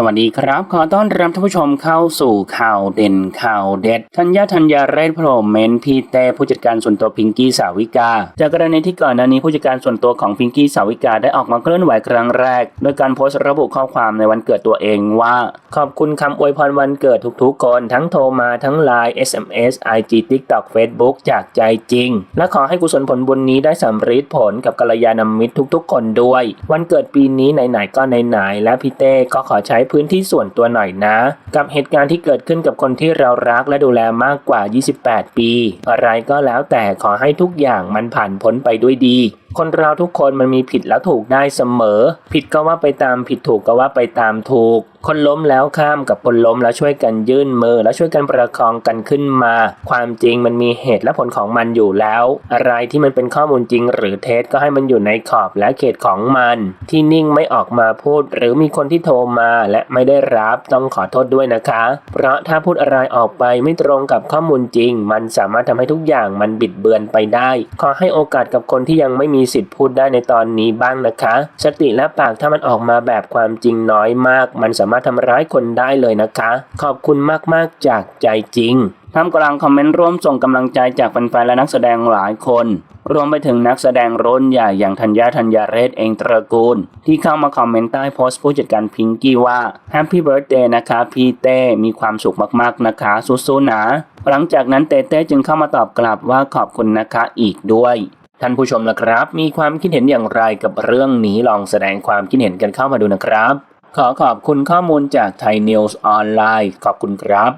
สวัสดีครับ ขอต้อนรับท่านผู้ชมเข้าสู่ข่าวเด่นข่าวเด็ด ธัญญาธัญญาเรศโปรเมนพีเต้ผู้จัดการส่วนตัวพิงกี้สาวิกา จากกรณีที่ก่อนหน้านี้ผู้จัดการส่วนตัวของพิงกี้สาวิกาได้ออกมาเคลื่อนไหวครั้งแรก โดยการโพสต์ระบุข้อความในวันเกิดตัวเองว่า ขอบคุณคำอวยพรวันเกิดทุกๆ คนทั้งโทรมาทั้งไลน์ SMS IG TikTok Facebook จากใจจริง และขอให้กุศลผลบุญนี้ได้สำเร็จผลกับกัลยาณมิตรทุก ๆ คนด้วย วันเกิดปีนี้ไหนๆก็ไหนๆและพีเต้ก็ขอใช้พื้นที่ส่วนตัวหน่อยนะ กับเหตุการณ์ที่เกิดขึ้นกับคนที่เรารักและดูแลมากกว่า 28 ปี อะไรก็แล้วแต่ขอให้ทุกอย่างมันผ่านพ้นไปด้วยดีคนเราทุกคนมันมีผิดและถูกได้เสมอ ผิดก็ว่าไปตามผิดถูกก็ว่าไปตามถูก คนล้มแล้วข้ามกับคนล้มแล้วช่วยกันยื่นมือ แล้วช่วยกันประคองกันขึ้นมา ความจริงมันมีเหตุและผลของมันอยู่แล้ว อะไรที่มันเป็นข้อมูลจริง หรือเท็จก็ให้มันอยู่ในขอบและเขตของมัน ที่นิ่งไม่ออกมาพูด หรือมีคนที่โทรมาและไม่ได้รับต้องขอโทษด้วยนะคะ เพราะถ้าพูดอะไรออกไปไม่ตรงกับข้อมูลจริง มันสามารถทำให้ทุกอย่างมันบิดเบือนไปได้ ขอให้โอกาสกับคนที่ยังไม่มีีสิทธิ์พูดได้ในตอนนี้บ้างนะคะ สติและปากถ้ามันออกมาแบบความจริงน้อยมาก มันสามารถทำร้ายคนได้เลยนะคะ ขอบคุณมากๆจากใจจริงท่ามกลางคอมเมนต์ร่วมส่งกำลังใจจากแฟนๆและนักแสดงหลายคน รวมไปถึงนักแสดงรุ่นใหญ่อย่างธัญญาธัญญาเรศเองตระกูล ที่เข้ามาคอมเมนต์ใต้โพสต์ผู้จัดการพิงกี้ว่า Happy Birthday นะคะพี่เต้มีความสุขมากๆนะคะสู้ๆนะ หลังจากนั้นเต้เต้จึงเข้ามาตอบกลับว่าขอบคุณนะคะอีกด้วย ท่านผู้ชมนะครับ มีความคิดเห็นอย่างไรกับเรื่องนี้ลองแสดงความคิดเห็นกันเข้ามาดูนะครับ ขอขอบคุณข้อมูลจากไทยนิวส์ออนไลน์ขอบคุณครับ